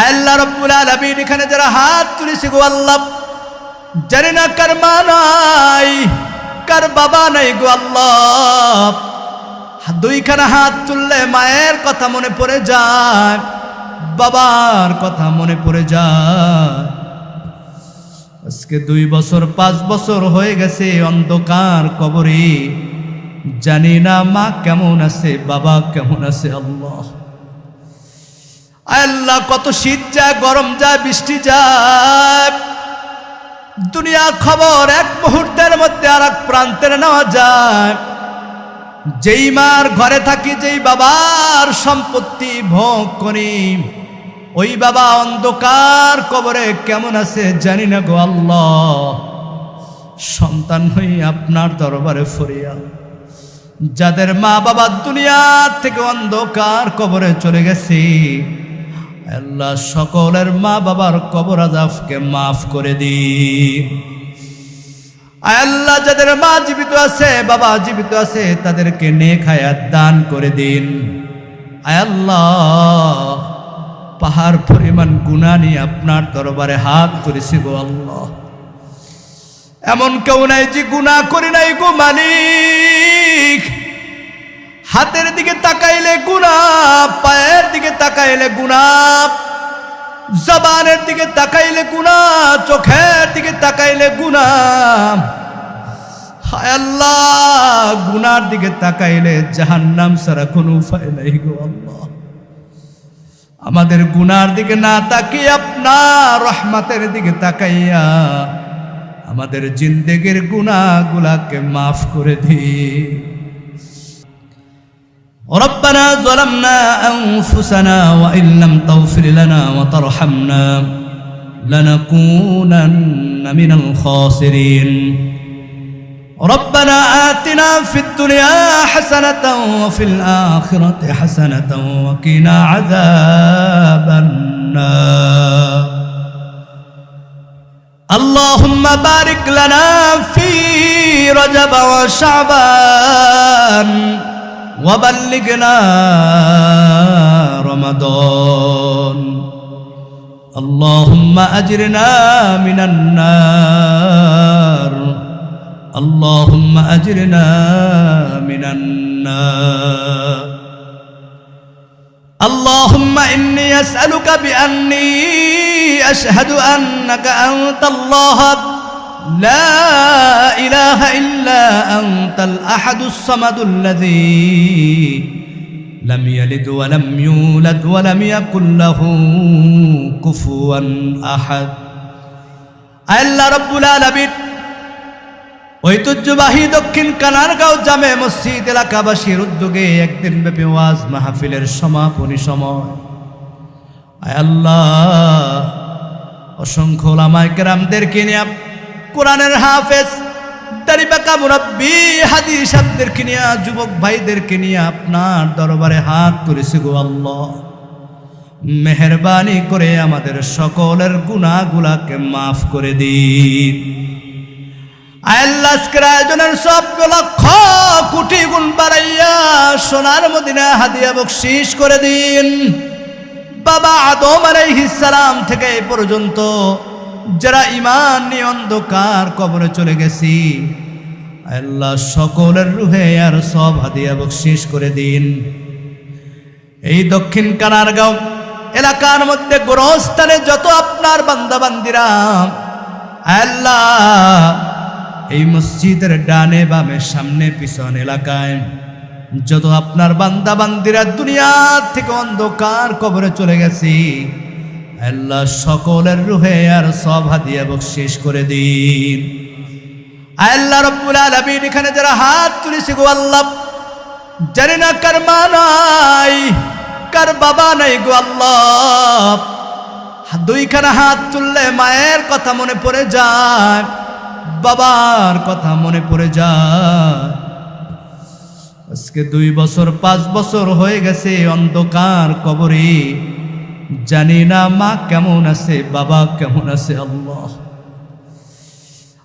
আল্লাহ রব্বুল আলামিন এখানে যারা হাত তুলেছে গো আল্লাহ, জানি না কার মা নাই, কার বাবা নাই গো আল্লাহ। দুইখানা হাত তুললে মায়ের কথা মনে পড়ে যায়, বাবার কথা মনে পড়ে যায়। আজকে দুই বছর, পাঁচ বছর হয়ে গেছে অন্ধকার কবরে, জানি না মা কেমন আছে, বাবা কেমন আছে আল্লাহ। আল্লাহ, কত শীত যায়, গরম যায়, বৃষ্টি যায়। দুনিয়া খবর এক মুহূর্তের মধ্যে আর এক প্রান্তের নেওয়া যায়। যেই মার ঘরে থাকি, যেই বাবার সম্পত্তি ভোগ করি, ওই বাবা অন্ধকার কবরে কেমন আছে জানি না গো আল্লাহ। সন্তান হই আপনার দরবারে ফরিয়া যাদের মা বাবা দুনিয়ার থেকে অন্ধকার কবরে চলে গেছে আল্লাহ সকলের মা বাবার কবর আজাফকে মাফ করে দি। আল্লাহ, যাদের মা জীবিত আছে, বাবা জীবিত আছে, তাদেরকে নেক হায়াত দান করে দিন। আল্লাহ, পাহাড় পরিমাণ গুণা নিয়ে আপনার দরবারে হাত করেছি গো আল্লাহ। এমন কেউ নাই যে গুণা করি নাই গো মালিক। হাতের দিকে তাকাইলে গুণা পায়ের দিকে তাকাইলে গুণা জবানের দিকে তাকাইলে গুনা চোখের দিকে তাকাইলে গুণা হায় আল্লাহ, গুনার দিকে তাকাইলে জাহান্নাম ছাড়া কোনো উপায় নাই গো আল্লাহ। আমাদের গুনার দিকে না তাকিয়ে, আপনার রহমাতের দিকে তাকাইয়া আমাদের জিন্দেগির গুনাহগুলাকে মাফ করে দিই। ربنا ظلمنا أنفسنا وإن لم تغفر لنا وترحمنا لنكونن من الخاسرين. ربنا آتنا في الدنيا حسنة وفي الآخرة حسنة وقنا عذاب النار. اللهم بارك لنا في رجب وشعبان. وبلغنا رمضان. اللهم أجرنا من النار. اللهم أجرنا من النار. اللهم إني أسألك بأني أشهد أنك أنت الله. لا إله إلا أنت الأحد الصمد الذي لم يلد ولم يولد ولم يكن له كفوا أحد আল্লাহ রব্বুল আলামিন ঐতিহ্যবাহী দক্ষিণ কানারগাঁও জামে মসজিদ এলাকাবাসীর উদ্যোগে একদিন ব্যাপী ওয়াজ মাহফিলের সমাপনী সময় আয় আল্লাহ অসংখ্য ওলামায়ে কেরামদেরকে নিয়ে কোরআনের হাফেজ দারিবাকা মুরাব্বি হাদিস সাহেবদেরকে নিয়ে, যুবক ভাইদেরকে নিয়ে আপনার দরবারে হাত গো আল্লাহ। মেহরবানি করে আমাদের সকলের গুনাহগুলাকে মাফ করে দিন। আল্লাহ, আজকের আয়োজনের সব লক্ষ কোটি গুণ বাড়াইয়া সোনার মদিনা হাদিয়া বকশিস করে দিন। বাবা আদম আলাইহিস সালাম থেকে এই পর্যন্ত যারা ইমান নিয়ে অন্ধকার কবরে চলে গেছি, আল্লাহ সকলের রুহে আর সব হাদিয়া বকশিস করে দিন। এই দক্ষিণ কানারগাঁও এলাকার মধ্যে গোরস্থানে যত আপনার বান্দাবান্দিরা, আল্লাহ এই মসজিদের ডানে বামে সামনে পিছন এলাকায় যত আপনার বান্দা বান্দিরা দুনিয়া থেকে অন্ধকার কবরে চলে গেছি আল্লাহ সকলের রুহে আর সব হাদিয়া বকশিস করে দিন। আল্লাহ রব্বুল আলামিন এখানে যারা হাত তুলেছে গো আল্লাহ, জানি না কার মা নাই, কার বাবা নাই গো আল্লাহ। দুইখানা হাত তুললে মায়ের কথা মনে পড়ে যায়, বাবার কথা মনে পড়ে যায়। আজকে দুই বছর, পাঁচ বছর হয়ে গেছে অন্ধকার কবরে। জানি না মা কেমন আছে, বাবা কেমন আছে, আল্লাহ।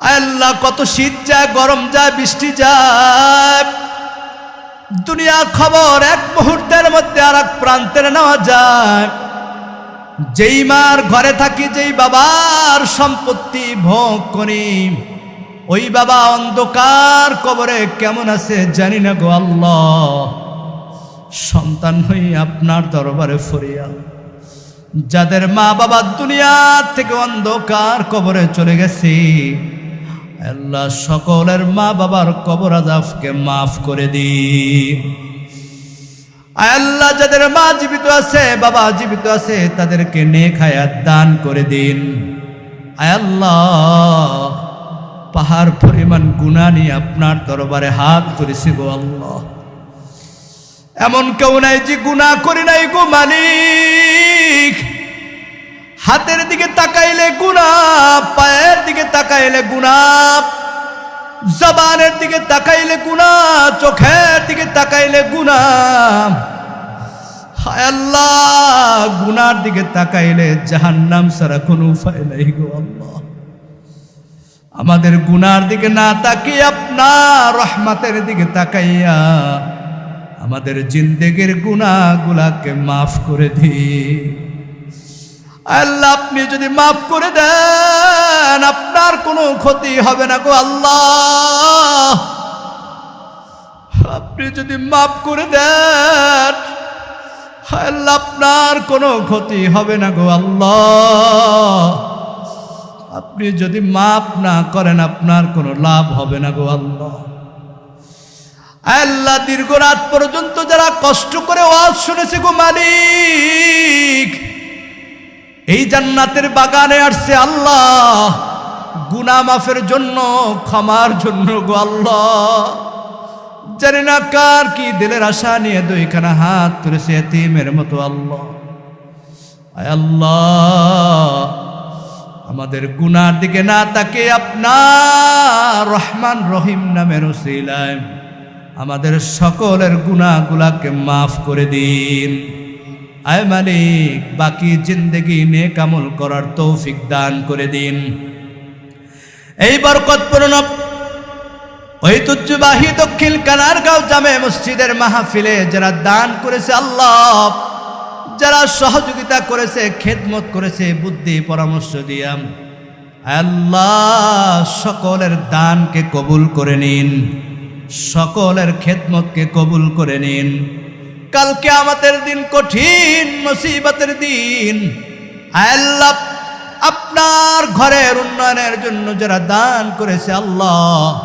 আল্লাহ, কত শীত যায়, গরম যায়, বৃষ্টি যায়। দুনিয়া খবর এক মুহূর্তের মধ্যে আর এক প্রান্তের নেওয়া যায়। যেই মার ঘরে থাকি, যেই বাবার সম্পত্তি ভোগ করি, ওই বাবা অন্ধকার কবরে কেমন আছে জানি না গো আল্লাহ। সন্তান হই আপনার দরবারে ফরিয়া যাদের মা বাবা দুনিয়ার থেকে অন্ধকার কবরে চলে গেছে, আল্লাহ সকলের মা বাবার কবর আজাফকে মাফ করে দি আল্লাহ যাদের মা জীবিত আছে, বাবা জীবিত আছে, তাদেরকে নেক হায়াত দান করে দিন। আল্লাহ, পাহাড় পরিমাণ গুণা নিয়ে আপনার দরবারে হাত করেছি গো আল্লাহ। এমন কেউ নাই যে গুণা করি নাই গো মালিক। হাতের দিকে তাকাইলে গুণা পায়ের দিকে তাকাইলে গুণা জবানের দিকে তাকাইলে গুণা চোখের দিকে তাকাইলে গুণা আল্লাহ, গুনার দিকে তাকাইলে জাহান্নাম ছাড়া কোনো উপায় নাই গো আল্লাহ। আমাদের গুনার দিকে না তাকিয়ে, আপনার রহমাতের দিকে তাকাইয়া আমাদের জিন্দেগির গুনাহগুলাকে মাফ করে দিই আল্লাহ, আপনি যদি মাফ করে দেন, আপনার কোনো ক্ষতি হবে না গো আল্লাহ। আপনি যদি মাফ করে দেন, আল্লাহ, আপনার কোনো ক্ষতি হবে না গো আল্লাহ। আপনি যদি মাফ না করেন, আপনার কোনো লাভ হবে না গো আল্লাহ। আল্লাহ দীর্ঘ রাত পর্যন্ত যারা কষ্ট করে ওয়াজ শুনেছে গো মালিক, এই জান্নাতের বাগানে আসছে আল্লাহ। গুনা মাফের জন্য, ক্ষমার জন্য গো আল্লাহ। জানি না কার কি দিলের আশা নিয়ে দুইখানা হাত তুলেছে এতিমের মতো আল্লাহ। আয় আল্লাহ, আমাদের গুনার দিকে না তাকে আপনার রহমান রহিম নামের ওসিলায় আমাদের সকলের গুনাহগুলাকে মাফ করে দিন। আয় মালিক, বাকি জিন্দগি নে কামল করার তৌফিক দান করে দিন। এই বরকতপূর্ণ ঐতিহ্যবাহী দক্ষিণ কানারগাঁও জামে মসজিদের মাহফিলে যারা দান করেছে আল্লাহ, যারা সহযোগিতা করেছে, খেদমত করেছে, বুদ্ধি পরামর্শ দিয়াম আল্লাহ সকলের দানকে কবুল করে নিন। সকলের খেদমতকে কবুল করে নিন। কালকে আমাদের দিন কঠিন মুসিবতের দিন। আল্লাহ, আপনার ঘরের উন্নয়নের জন্য যারা দান করেছে আল্লাহ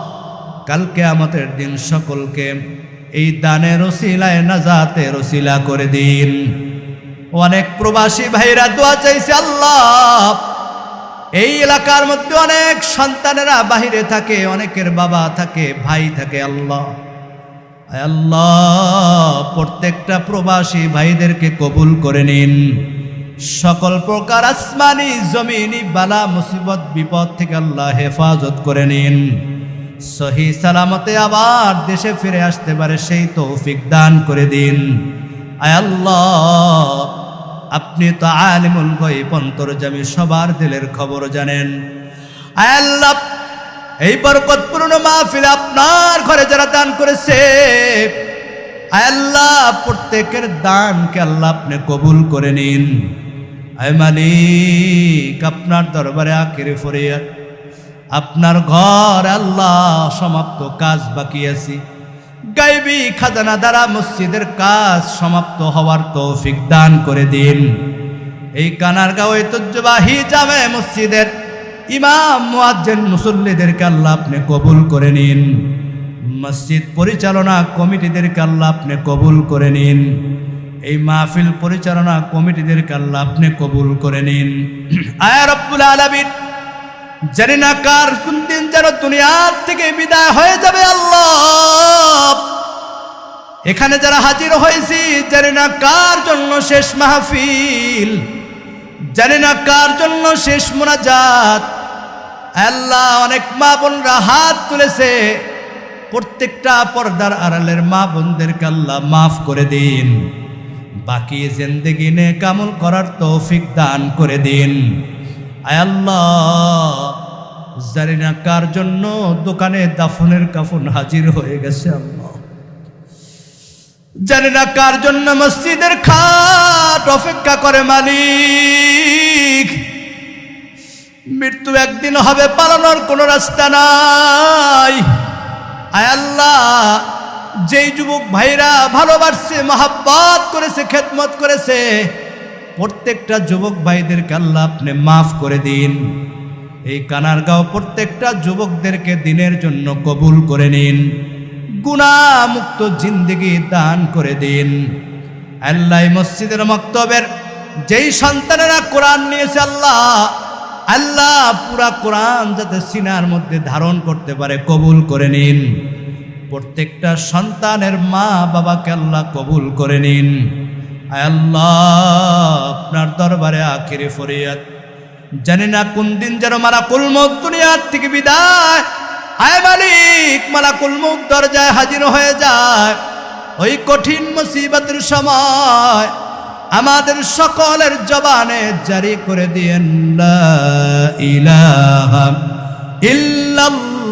কালকে আমাদের দিন সকলকে এই দানের রসিলায় নাজাতে রসিলা করে দিন। অনেক প্রবাসী ভাইরা দোয়া চাইছে, আল্লাহ এই এলাকার মধ্যে অনেক সন্তানেরা বাহিরে থাকে, অনেকের বাবা থাকে, ভাই থাকে, আল্লাহ। আল্লাহ, প্রত্যেকটা প্রবাসী ভাইদেরকে কবুল করে নিন। সকল প্রকার আসমানি, জমিনি, বালা, মুসিবত, বিপদ থেকে আল্লাহ হেফাজত করে নিন। সহি সালামতে আবার দেশে ফিরে আসতে পারে, সেই তৌফিক দান করে দিন। আয় আল্লাহ আপনি তো আলিমুল গইব অন্তর্জামী সবার দিলের খবর জানেন। আল্লাহ, এই বরকতপূর্ণ মাহফিল আপনার ঘরে যারা দান করেছে আল্লাহ, প্রত্যেকের দানকে আল্লাহ আপনি কবুল করে নিন। আয় মালিক, আপনার দরবারে আখেরে ফরিয়াদ। আপনার ঘর আল্লাহ সমাপ্ত কাজ বাকি আছে। গাইবি খাজানা দ্বারা মসজিদের কাজ সমাপ্ত হওয়ার তৌফিক দান করে দিন। এই কানার কানারগাঁও ঐতিহ্যবাহী জামে মসজিদের ইমাম মুয়াজ্জেন মুসল্লিদেরকে আল্লাহ আপনি কবুল করে নিন। মসজিদ পরিচালনা কমিটিদেরকে আল্লাহ আপনি কবুল করে নিন। এই মাহফিল পরিচালনা কমিটিদেরকে আল্লাহ আপনি কবুল করে নিন। আয়া রব্বুল আলামিন জানি না কার কোন দিন যেন দুনিয়ার থেকে বিদায় হয়ে যাবে আল্লাহ। এখানে যারা হাজির হয়েছি, জানি না কার জন্য শেষ মাহফিল। জানি না কার জন্য শেষ মোনাজাত। আল্লাহ অনেক মা বোনরা হাত তুলেছে। প্রত্যেকটা পর্দার আড়ালের মা বোনদেরকে আল্লাহ মাফ করে দিন। বাকি জিন্দগি নে কামল করার তৌফিক দান করে দিন। আয় আল্লাহ, জানি না কার জন্য দোকানে দাফনের কাফন হাজির হয়ে গেছে আল্লাহ। জানি না কার জন্য মসজিদের খাট অপেক্ষা করে মালিক। মৃত্যু একদিন হবে, পালানোর কোনো রাস্তা নাই। আয় আল্লাহ, যেই যুবক ভাইরা ভালোবাসছে, মহাব্বত করেছে, খেদমত করেছে প্রত্যেকটা যুবক ভাইদেরকে আল্লাহ আপনি মাফ করে দিন। এই কানারগাঁও প্রত্যেকটা যুবকদেরকে দিনের জন্য কবুল করে নিন। গুণামুক্ত জিন্দিগি দান করে দিন। আল্লাহ মসজিদের মক্তবের যেই সন্তানেরা কোরআন নিয়েছে আল্লাহ আল্লাহ পুরা কোরআন যাতে সিনার মধ্যে ধারণ করতে পারে, কবুল করে নিন। প্রত্যেকটা সন্তানের মা বাবাকে আল্লাহ কবুল করে নিন। আল্লাহ, আপনার দরবারে আখিরে ফরিয়াদ। জানি না কোন দিন যেন মালাকুল মত দুনিয়ার থেকে বিদায়। আয় মালিক, মালাকুল মুখ দরজায় হাজির হয়ে যায়। ওই কঠিন মুসিবতের সময় আমাদের সকলের জবানে জারি করে দিয়েন ইলাহা ইল্লাল্লাহ।